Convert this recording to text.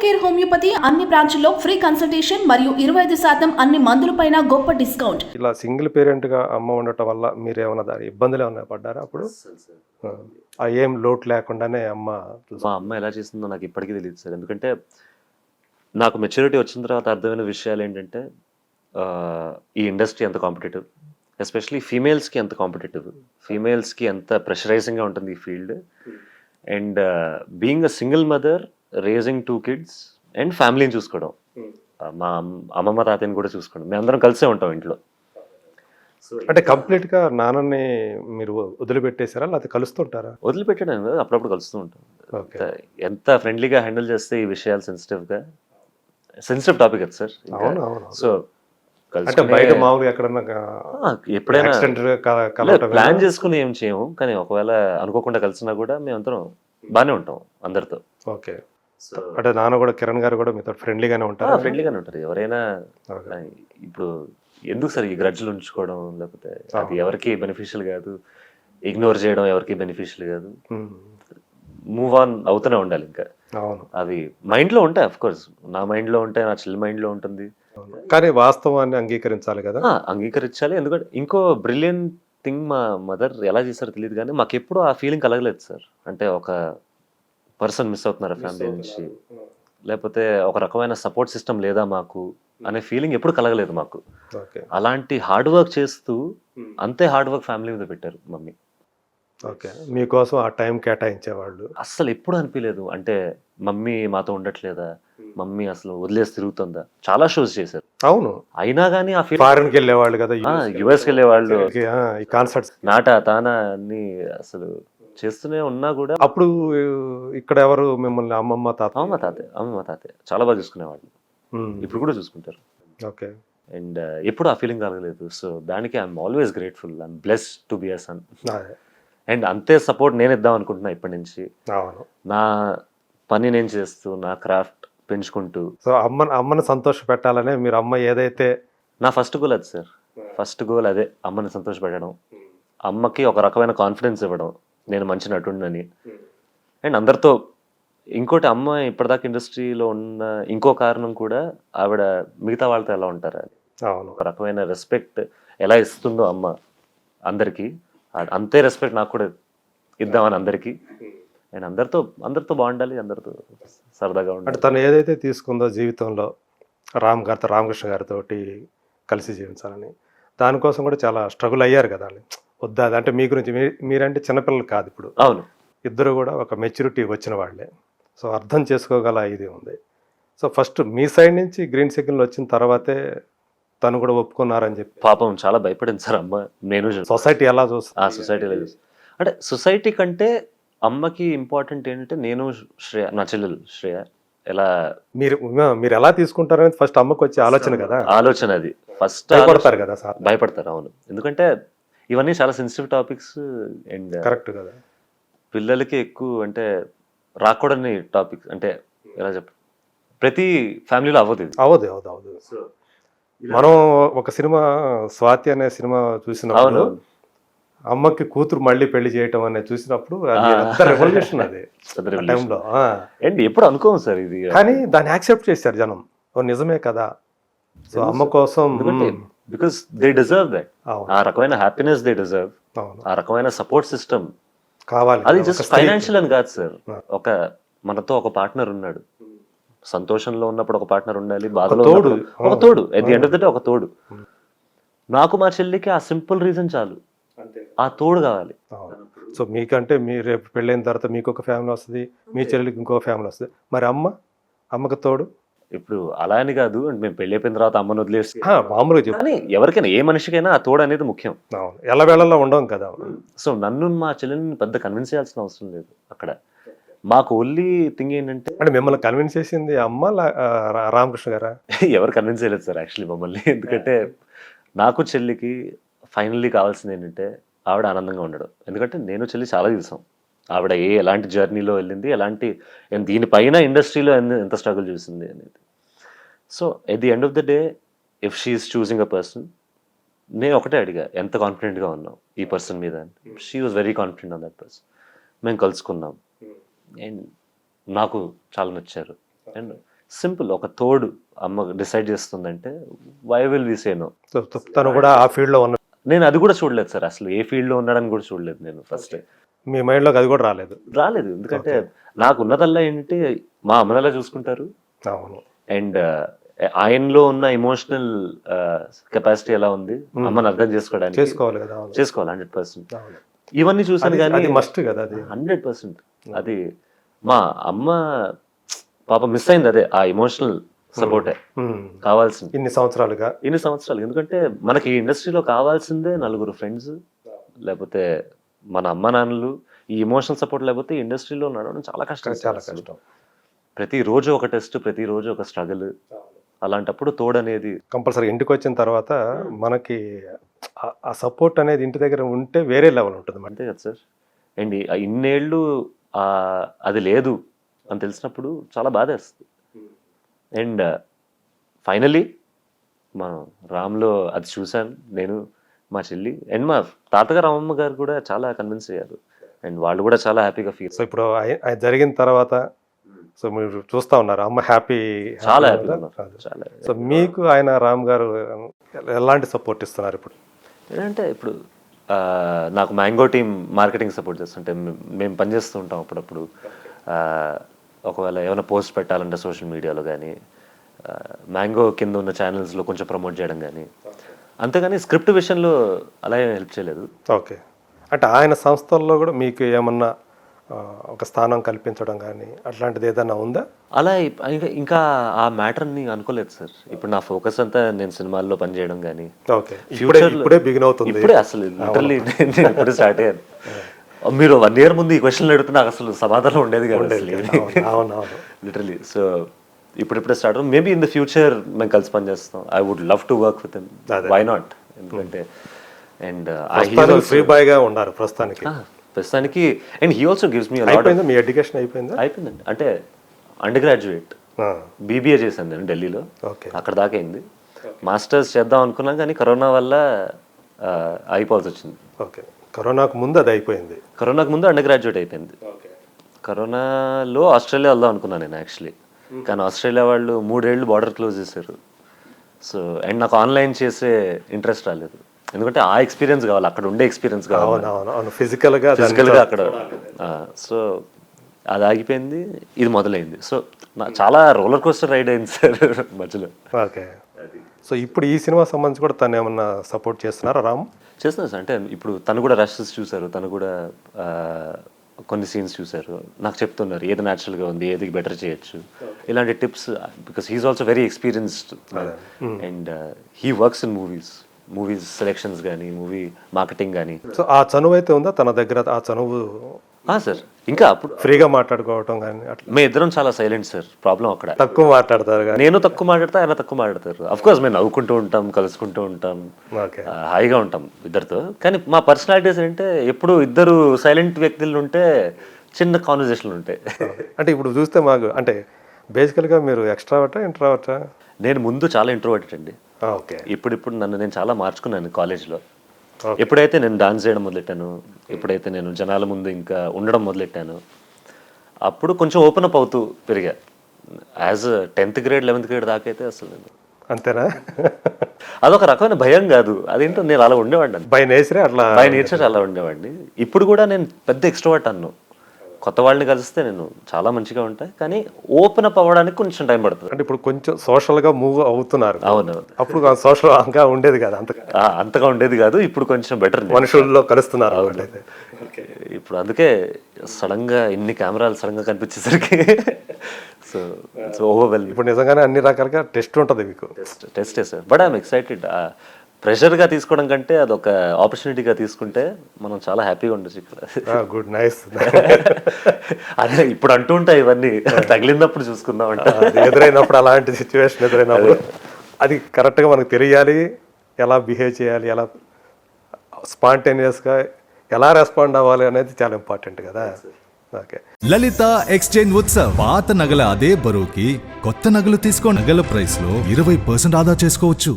Care homeopathy అన్ని బ్రాంచుల్లో free consultation మరియు ఇరవై ఐదు శాతం అన్ని మందులపైన గొప్ప డిస్కౌంట్. ఇలా సింగిల్ పేరెంట్గా అమ్మ ఉండటం వల్ల మీరు ఏమైనా దాని ఇబ్బందులు ఏమైనా పడ్డారా అప్పుడు? ఆ, ఏం లోటు లేకుండానే అమ్మ మా అమ్మ ఎలా చేసిందో నాకు ఇప్పటికీ తెలియదు సార్. ఎందుకంటే నాకు మెచ్యూరిటీ వచ్చిన తర్వాత అర్థమైన విషయాలు ఏంటంటే ఆ, ఈ ఇండస్ట్రీ ఎంత కాంపిటేటివ్ ఎస్పెషలీ ఫీమేల్స్కి ఎంత కాంపిటేటివ్ ఫీమేల్స్కి ఎంత ప్రెషరైజింగ్గా ఉంటుంది ఈ field. And being a single mother raising two kids and ఫ్యామిలీని చూసుకోవడం. ఆ, మా అమ్- అమ్మమ్మ తాతయ్యని కూడా చూసుకోవడం. మేము అందరం కలిసే ఉంటాం ఇంట్లో. అంటే కంప్లీట్గా నాన్నని మీరు వదిలిపెట్టేశారా? లేకపోతే కలుస్తుంటారా? వదిలిపెట్టడం కాదు, అప్పుడప్పుడు కలుస్తూ ఉంటాం. ఓకే. ఎంత- ఫ్రెండ్లీగా హ్యాండిల్ చేస్తే ఈ విషయాలు సెన్సిటివ్గా సెన్సిటివ్ టాపిక్ అది సార్ సో అంటే బయట మామూలుగా ఎక్కడన్నా ఎప్పుడైనా ప్లాన్ చేసుకుని ఏం చేయము కానీ ఒకవేళ అనుకోకుండా కలిసినా కూడా మేము అందరం బాగానే ఉంటాం అందరితో. ఓకే. అంటే నాన్న కూడా కిరణ్ గారు కూడా మీతో ఫ్రెండ్లీగానే ఉంటారా? ఫ్రెండ్లీగానే ఉంటారు. ఎవరైనా ఇప్పుడు ఎందుకు సార్ ఈ గ్రడ్జులు ఉంచుకోవడం? లేకపోతే అది ఎవరికి బెనిఫిషియల్ కాదు? ఇగ్నోర్ చేయడం ఎవరికి బెనిఫిషియల్ కాదు? మూవ్ ఆన్ అవుతూనే ఉండాలి ఇంకా. అవును. అవి మైండ్లో ఉంటాయి అఫ్ కోర్స్ నా మైండ్లో ఉంటాయి నా చెల్లి మైండ్లో ఉంటుంది. కానీ వాస్తవాన్ని అంగీకరించాలి కదా? అంగీకరించాలి. ఎందుకంటే ఇంకో బ్రిలియంట్ థింగ్ మా మదర్ ఎలా చేశారో తెలియదు కానీ మాకు ఎప్పుడూ ఆ ఫీలింగ్ కలగలేదు సార్. అంటే ఒక పర్సన్ మిస్ అవుతున్నారు ఫ్యామిలీ నుంచి. లేకపోతే ఒక రకమైన సపోర్ట్ సిస్టమ్ లేదా మాకు అనే ఫీలింగ్ ఎప్పుడు కలగలేదు మాకు. అలాంటి హార్డ్ వర్క్ చేస్తూ అంతే హార్డ్ వర్క్ ఫ్యామిలీ మీద పెట్టారు మమ్మీ. ఓకే. మీకోసం ఆ టైం కేటాయించేవాళ్ళు? అస్సలు ఎప్పుడు అనిపించలేదు అంటే మమ్మీ మాతో ఉండట్లేదా? మమ్మీ అసలు వదిలేసి తిరుగుతుందా? చాలా షోస్ చేశారు. అవును. అయినా కానీ ఆ ఫారెన్కి వెళ్ళేవాళ్ళు కదా యుఎస్కి వెళ్ళే వాళ్ళు ఆ, ఈ కాన్సర్ట్స్ నాట తానా అన్ని అసలు చేస్తూనే ఉన్నా కూడా అప్పుడు ఇక్కడ ఎవరు మిమ్మల్ని అమ్మమ్మ తాత అమ్మమ్మ తాతే అమ్మమ్మ తాతే చాలా బాగా చూసుకునేవాళ్ళు. ఇప్పుడు కూడా చూసుకుంటారు. ఓకే. అండ్ ఎప్పుడు ఆ ఫీలింగ్ కలగలేదు సో దానికి I'm always grateful I'm bless to be a son and అంతే సపోర్ట్ నేను ఇద్దాం అనుకుంటున్నా ఇప్పటి నుంచి. నా పని నేను చేస్తూ నా క్రాఫ్ట్ పెంచుకుంటూ. సో అమ్మ అమ్మని సంతోష పెట్టాలనే మీరు అమ్మ ఏదైతే నా ఫస్ట్ గోల్ అది సార్ ఫస్ట్ గోల్ అదే అమ్మని సంతోషపెట్టడం అమ్మకి ఒక రకమైన కాన్ఫిడెన్స్ ఇవ్వడం. నేను మంచి నటుండని అండ్ అందరితో ఇంకోటి అమ్మ ఇప్పటిదాకా ఇండస్ట్రీలో ఉన్న ఇంకో కారణం కూడా ఆవిడ మిగతా వాళ్ళతో ఎలా ఉంటారు అని. అవును. ఒక రకమైన రెస్పెక్ట్ ఎలా ఇస్తుందో అమ్మ అందరికీ. అంతే రెస్పెక్ట్ నాకు కూడా ఇద్దామని అందరికీ. అండ్ అందరితో అందరితో బాగుండాలి అందరితో సరదాగా అంటే ఉండాలి. తను ఏదైతే తీసుకుందో జీవితంలో రామ్ గారితో రామకృష్ణ గారితో కలిసి జీవించాలని దానికోసం కూడా చాలా స్ట్రగుల్ అయ్యారు కదా. వద్దా? అంటే మీ గురించి మీరంటే చిన్నపిల్లలు కాదు ఇప్పుడు. అవును. ఇద్దరు కూడా ఒక మెచ్యూరిటీ వచ్చిన వాళ్ళే. సో అర్థం చేసుకోగల ఇది ఉంది. సో ఫస్ట్ మీ సైడ్ నుంచి గ్రీన్ సిగ్నల్ వచ్చిన తర్వాతే తను కూడా ఒప్పుకున్నారని చెప్పి. పాపం చాలా భయపడింది సార్ అమ్మ. నేను సొసైటీ ఎలా చూస్తుంది? ఆ సొసైటీలో చూసి అంటే సొసైటీ కంటే అమ్మకి ఇంపార్టెంట్ ఏంటంటే నేను శ్రేయ నా చెల్లెలు శ్రేయ ఎలా మీరు మీరు ఎలా తీసుకుంటారనేది ఫస్ట్ అమ్మకు వచ్చే ఆలోచన కదా. ఆలోచన అది. ఫస్ట్ భయపడతారు కదా సార్. భయపడతారు అవును. ఎందుకంటే ఇవన్నీ చాలా సెన్సిటివ్ టాపిక్స్ అండ్ కరెక్ట్ కదా పిల్లలకి ఎక్కువ అంటే రాకూడని టాపిక్స్ అంటే ఎలా చెప్ప ప్రతి ఫ్యామిలీలో అవ్వదు ఇది అవదు అవదు అవదు మనం ఒక సినిమా స్వాతి అనే సినిమా చూసినప్పుడు అవును అమ్మకి కూతురు మళ్ళీ పెళ్ళి చేయటం అనేది చూసినప్పుడు అది ఆ. రెవల్యూషన్ అది పెద్ద ఆ revolution. టైంలో ఆ. అండ్ ఎప్పుడు అనుకోము సార్ ఇది కానీ దాన్ని యాక్సెప్ట్ చేశారు జనం ఓ నిజమే కదా సో అమ్మ కోసం ఎందుకంటే. బికాస్ దే డిజర్వ్ దట్ ఆ రకమైన హ్యాపీనెస్ దే డిజర్వ్ ఆ రకమైన సపోర్ట్ సిస్టమ్ కావాలి. అది జస్ట్. ఫైనాన్షియల్ అని కాదు సార్. ఒక మనతో ఒక పార్ట్నర్ ఉన్నాడు. సంతోషంలో ఉన్నప్పుడు ఒక పార్ట్నర్ ఉండాలి బాధలో తోడు. ఒక. తోడు. At the end of the day ఒక తోడు. నాకు మా చెల్లికి ఆ సింపుల్ రీజన్ చాలు. ఆ తోడు కావాలి. సో మీకంటే మీరు రేపు పెళ్ళైన తర్వాత మీకు ఒక ఫ్యామిలీ వస్తుంది మీ చెల్లికి ఇంకో ఫ్యామిలీ వస్తుంది. మరి అమ్మ? అమ్మకి తోడు? ఇప్పుడు అలా అని కాదు అంటే మేము పెళ్ళి అయిపోయిన తర్వాత అమ్మను వదిలేసి మామూలుగా చెప్పు. కానీ ఎవరికైనా ఏ మనిషికైనా ఆ తోడు అనేది ముఖ్యం. ఎలా వేళల్లో ఉండవు కదా. సో నన్ను మా చెల్లెని పెద్ద కన్విన్స్ చేయాల్సిన అవసరం లేదు అక్కడ. మాకు ఓన్లీ థింగ్ ఏంటంటే అంటే మిమ్మల్ని కన్విన్స్ చేసింది అమ్మ లా- ఆ, రా- రామకృష్ణ గారా? ఎవరు కన్విన్స్ చేయలేదు సార్ యాక్చువల్లీ మమ్మల్ని. ఎందుకంటే నాకు చెల్లికి ఫైనల్లీ కావాల్సింది ఏంటంటే ఆవిడ ఆనందంగా ఉండడం. ఎందుకంటే నేను చెల్లి చాలా చూసాం ఆవిడ ఏ ఎలాంటి జర్నీలో వెళ్ళింది ఎలాంటి దీనిపైన ఇండస్ట్రీలో ఎంత స్ట్రగుల్ చూసింది అనేది. So at the end of the day if she's choosing a person నేను ఒకటే అడిగా ఎంత కాన్ఫిడెంట్గా ఉన్నాం ఈ పర్సన్ మీద she was very confident on that person మేము కలుసుకున్నాం. అండ్ నాకు చాలా నచ్చారు. అండ్ సింపుల్ ఒక తోడు అమ్మ డిసైడ్ చేస్తుందంటే why will we say no so తను కూడా ఆ ఫీల్డ్లో ఉన్న నేను అది కూడా చూడలేదు సార్ అసలు ఏ ఫీల్డ్లో ఉన్నాడని కూడా చూడలేదు నేను ఫస్ట్ మీ మైండ్లోకి అది కూడా రాలేదు. రాలేదు. ఎందుకంటే నాకు ఉన్నదల్లా ఏంటంటే మా అమ్మనలా చూసుకుంటారు. అవును. అండ్ ఆయనలో ఉన్న ఎమోషనల్ కెపాసిటీ ఎలా ఉంది అమ్మని అర్థం చేసుకోవడానికి చేసుకోవాలి కదా చేసుకోవాలి హండ్రెడ్ పర్సెంట్. ఇవన్నీ చూసాను కానీ అది మస్ట్ కదా అది. హండ్రెడ్ పర్సెంట్ అది మా అమ్మ పాప మిస్ అయింది అదే ఆ ఎమోషనల్ సపోర్టే. కావాల్సింది. ఇన్ని సంవత్సరాలుగా? ఇన్ని సంవత్సరాలు. ఎందుకంటే మనకి ఈ ఇండస్ట్రీలో కావాల్సిందే నలుగురు ఫ్రెండ్స్ లేకపోతే మన అమ్మ నాన్నలు ఈ ఎమోషనల్ సపోర్ట్ లేకపోతే ఇండస్ట్రీలో నడవడం చాలా కష్టం చాలా. కష్టం. ప్రతిరోజు ఒక టెస్ట్ ప్రతిరోజు ఒక స్ట్రగుల్ అలాంటప్పుడు తోడు అనేది కంపల్సరీ ఇంటికి వచ్చిన తర్వాత మనకి ఆ- సపోర్ట్ అనేది ఇంటి దగ్గర ఉంటే వేరే లెవెల్ ఉంటుంది అంతే కదా సార్. అండ్ ఇన్నేళ్ళు అది లేదు అని తెలిసినప్పుడు చాలా బాధ వేస్తుంది. అండ్ ఫైనలీ మనం రామ్లో అది చూశాను. నేను మా చెల్లి అండ్ మా తాతగారు అమ్మమ్మ గారు కూడా చాలా కన్విన్స్ అయ్యారు. అండ్ వాళ్ళు కూడా చాలా హ్యాపీగా ఫీల్ సో ఇప్పుడు జరిగిన తర్వాత సో మీరు చూస్తా ఉన్నారు అమ్మ హ్యాపీ చాలా చాలా సో మీకు ఆయన రామ్ గారు ఎలాంటి సపోర్ట్ ఇస్తున్నారు ఇప్పుడు? ఏంటంటే ఇప్పుడు నాకు మ్యాంగో టీమ్ మార్కెటింగ్ సపోర్ట్ చేస్తుంటే మేము పనిచేస్తూ ఉంటాం అప్పుడప్పుడు. ఒకవేళ ఏమైనా పోస్ట్ పెట్టాలంటే సోషల్ మీడియాలో కానీ మ్యాంగో కింద ఉన్న ఛానల్స్లో కొంచెం ప్రమోట్ చేయడం కానీ అంతేగాని స్క్రిప్ట్ విషయంలో అలా ఏం హెల్ప్ చేయలేదు. ఓకే. అంటే ఆయన సంస్థల్లో కూడా మీకు ఏమన్నా ఒక స్థానం కల్పించడం కానీ అట్లాంటిది ఏదైనా ఉందా? అలా ఇంకా ఆ మ్యాటర్ని అనుకోలేదు సార్. ఇప్పుడు నా ఫోకస్ అంతా నేను సినిమాల్లో పనిచేయడం కానీ ఓకే. ఇప్పుడే బిగిన్ అవుతుంది. ఇప్పుడే అసలు లిటరల్లీ నేను ఇప్పుడే స్టార్ట్ అయ్యాను. మీరు వన్ ఇయర్ ముందు ఈ క్వశ్చన్లు అడిగితే నాకు అసలు సమాధానం ఉండేది కాదు లిటరలీ సో ఇప్పుడిప్పుడే start maybe in the future మేము కలిసి పనిచేస్తాం. I would love to work with. Why not ఎందుకంటే అండ్ ఫ్రీ బాయ్గా ఉన్నారు ప్రస్తుతానికి. ప్రస్తుతానికి and he also gives me అయిపోయిందా? మీ ఎడ్యుకేషన్ అయిపోయిందా? అయిపోయిందండి. అంటే అండర్ గ్రాడ్యుయేట్ బీబీఏ చేశాను నేను ఢిల్లీలో. ఓకే. అక్కడ దాకా అయింది. మాస్టర్స్ చేద్దాం అనుకున్నాం కానీ కరోనా వల్ల అయిపోవాల్సి వచ్చింది. ఓకే. కరోనాకు ముందు అది అయిపోయింది. కరోనాకు ముందు అండర్ గ్రాడ్యుయేట్ అయిపోయింది కరోనాలో ఆస్ట్రేలియా వెళ్దాం అనుకున్నాను నేను యాక్చువల్లీ కానీ ఆస్ట్రేలియా వాళ్ళు మూడేళ్ళు బార్డర్ క్లోజ్ చేశారు. సో అండ్ నాకు ఆన్లైన్ చేసే ఇంట్రెస్ట్ రాలేదు. ఎందుకంటే ఆ ఎక్స్పీరియన్స్ కావాలి అక్కడ ఉండే ఎక్స్పీరియన్స్ కావాలి. అవును అవును అవును. ఫిజికల్గా దాన్ని- ఫిజికల్గా అక్కడ. సో అది ఆగిపోయింది ఇది మొదలైంది. సో నా చాలా రోలర్ కోస్టర్ రైడ్ అయింది సార్ మధ్యలో. ఓకే. సో ఇప్పుడు ఈ సినిమా సంబంధించి కూడా తను ఏమన్నా సపోర్ట్ చేస్తున్నారా రామ్? చేస్తున్నా సార్. అంటే ఇప్పుడు తను కూడా రషెస్ చూశారు. తను కూడా కొన్ని సీన్స్ చూశారు. నాకు చెప్తున్నారు ఏది న్యాచురల్గా ఉంది ఏది బెటర్ చేయొచ్చు. ఇలాంటి tips because he's also very experienced and he works in movies movies selections కానీ మూవీ మార్కెటింగ్ కానీ సో ఆ చనువు అయితే ఉందా? తన దగ్గర ఆ చనువు సార్ ఇంకా అప్పుడు ఫ్రీగా మాట్లాడుకోవటం కానీ అట్లా? మేము ఇద్దరం చాలా సైలెంట్ సార్ ప్రాబ్లం అక్కడ. తక్కువ మాట్లాడతారు నేను తక్కువ మాట్లాడతా ఆయన తక్కువ మాట్లాడతారు. అఫ్ కోర్స్ మేము నవ్వుకుంటూ ఉంటాం కలుసుకుంటూ ఉంటాం. హాయిగా ఉంటాం ఇద్దరితో. కానీ మా పర్సనాలిటీస్ ఏంటంటే ఎప్పుడు ఇద్దరు సైలెంట్ వ్యక్తులు ఉంటే చిన్న కాన్వర్జేషన్లు ఉంటాయి. అంటే ఇప్పుడు చూస్తే మాకు అంటే బేసికల్గా మీరు ఎక్స్ట్రావటా ఇంట్రావటా నేను ముందు చాలా ఇంట్రోవర్టెడ్ అండి. ఓకే. ఇప్పుడిప్పుడు నన్ను నేను చాలా మార్చుకున్నాను కాలేజ్లో. ఎప్పుడైతే నేను డాన్స్ చేయడం మొదలెట్టాను ఎప్పుడైతే నేను జనాల ముందు ఇంకా ఉండడం మొదలెట్టాను అప్పుడు కొంచెం ఓపెన్ అప్ అవుతూ పెరిగా. As tenth grade eleventh grade దాకా అయితే అసలు నేను. అంతేనా? అదొక రకమైన భయం కాదు. అదేంటో నేను అలా ఉండేవాడిని. బై నేచరే అట్లా. బై నేచర్ అలా ఉండేవాడిని. ఇప్పుడు కూడా నేను పెద్ద ఎక్స్ట్రోవర్ట్ అన్ను. కొత్త వాళ్ళని కలిస్తే నేను చాలా మంచిగా ఉంటాయి కానీ ఓపెన్ అప్ అవ్వడానికి కొంచెం టైం పడుతుంది. అంటే ఇప్పుడు కొంచెం సోషల్గా మూవ్ అవుతున్నారు. అవును. అప్పుడు సోషల్గా ఉండేది కదా అంత ఆ, అంతగా ఉండేది కాదు ఇప్పుడు కొంచెం బెటర్ మనుషుల్లో కలుస్తున్నారు. ఇప్పుడు అందుకే సడన్గా ఇన్ని కెమెరాలు సడన్గా కనిపించేసరికి సో ఓవర్వెల్ ఇప్పుడు నిజంగానే అన్ని రకాలుగా టెస్ట్ ఉంటుంది మీకు. Test test sir. But I'm excited ప్రెషర్గా తీసుకోవడం కంటే అదొక ఆపర్చునిటీగా తీసుకుంటే మనం చాలా హ్యాపీగా ఉండొచ్చు ఇక్కడ. Good nice. అదే ఇప్పుడు అంటూ ఉంటాయి ఇవన్నీ. తగిలినప్పుడు చూసుకుందాం అంట. ఎదురైనప్పుడు అలాంటి సిచ్యువేషన్ ఎదురైనప్పుడు అది. కరెక్ట్గా మనకు తెలియాలి ఎలా బిహేవ్ చేయాలి ఎలా స్పాంటేనియస్గా ఎలా రెస్పాండ్ అవ్వాలి అనేది చాలా ఇంపార్టెంట్ కదా. Okay Lalitha exchange Utsav. పాత నగల అదే బరువుకి కొత్త నగలు తీసుకో నగల ప్రైస్లో ఇరవై పర్సెంట్ ఆదా చేసుకోవచ్చు.